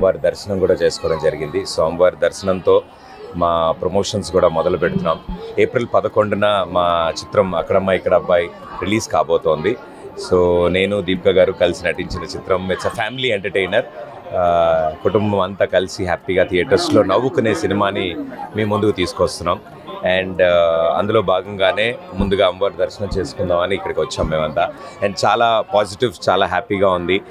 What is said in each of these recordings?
అమ్మవారి దర్శనం కూడా చేసుకోవడం జరిగింది. సోమవారి దర్శనంతో మా ప్రమోషన్స్ కూడా మొదలు పెడుతున్నాం. ఏప్రిల్ పదకొండున మా చిత్రం అక్కడమ్మ ఇక్కడ అబ్బాయి రిలీజ్ కాబోతోంది. సో నేను దీపిక గారు కలిసి నటించిన చిత్రం. ఇట్స్ అ ఫ్యామిలీ ఎంటర్టైనర్ కుటుంబం అంతా కలిసి హ్యాపీగా థియేటర్స్లో నవ్వుకునే సినిమాని మేము ముందుకు తీసుకొస్తున్నాం. అండ్ uh, అందులో భాగంగానే ముందుగా అమ్మవారి దర్శనం చేసుకుందామని ఇక్కడికి వచ్చాం మేమంతా. అండ్ చాలా పాజిటివ్ చాలా హ్యాపీగా ఉంది.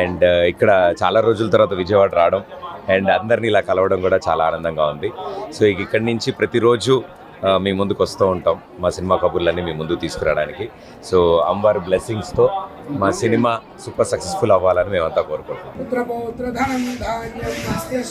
అండ్ uh, ఇక్కడ చాలా రోజుల తర్వాత విజయవాడ రావడం. అండ్ అందరినీ ఇలా కలవడం కూడా చాలా ఆనందంగా ఉంది. సో ఇక ఇక్కడి నుంచి ప్రతిరోజు uh, మీ ముందుకు వస్తూ ఉంటాం. మా సినిమా కబుర్లన్నీ మీ ముందు తీసుకురావడానికి. సో అమ్మవారి బ్లెస్సింగ్స్తో మా సినిమా సూపర్ సక్సెస్ఫుల్ అవ్వాలని మేమంతా కోరుకుంటున్నాం. పుత్రపౌత్రధనం ధాన్యం అస్య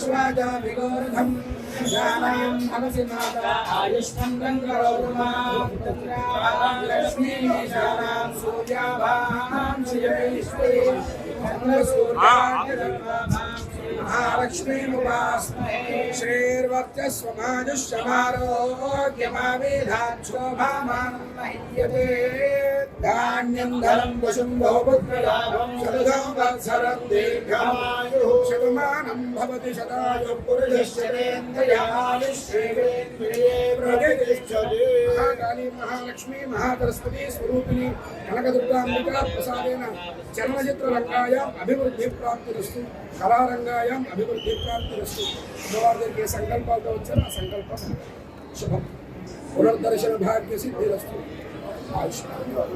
धान्यं धनं वशुं बहुपुत्रलाभं शतधं वत्सरं दीर्घमायुः शतमानं भवति शतायु पुरुषश्चरेन्द्रयालिश्रीवेन्द्रिये प्रतिष्ठति महाकाली, महालक्ष्मी महासरस्वती स्वरूपिणी कनकदुर्गाम्बिका चलनचित्ररङ्गायाम् अभिवृद्धिप्राप्तिरस्तु। कलारङ्गायाम् अभिवृद्धिप्राप्तिरस्तु। भगवान् ये सङ्कल्पाः भवति शुभं पुनर्दर्शनभाग्यसिद्धिरस्तु। आयुष्मान्।